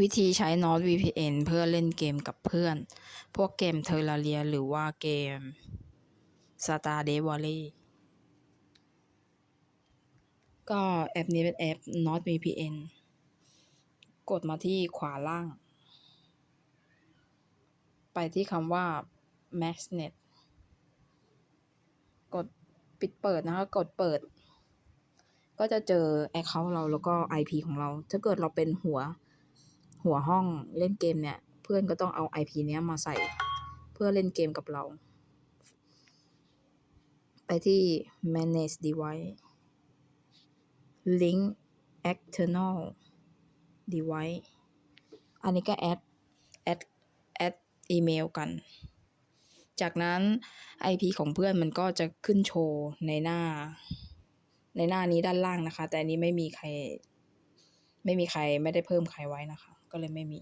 วิธีใช้ NordVPN เพื่อเล่นเกมกับเพื่อน พวกเกม Terraria หรือว่าเกม Star d e Valley ก็แอปนี้เป็นแอป NordVPN กดมาที่ขวาล่าง ไปที่คำว่า MaxNet กดปิดเปิดนะคะ กดเปิด ก็จะเจอ Account เราแล้วก็ IP ของเรา ถ้าเกิดเราเป็นหัว หัวห้องเล่นเกมเนี่ย เพื่อนก็ต้องเอา IP เนี้ยมาใส่เพื่อเล่นเกมกับเรา ไปที่ manage device link external device อันนี้ก็แอดแอดแอดอีเมลกัน จากนั้น IP ของเพื่อนมันก็จะขึ้นโชว์ในหน้า ในหน้านี้ด้านล่างนะคะ แต่อันนี้ไม่มีใคร ไม่มีใครไม่ได้เพิ่มใครไว้นะคะ ก็เลยไม่มี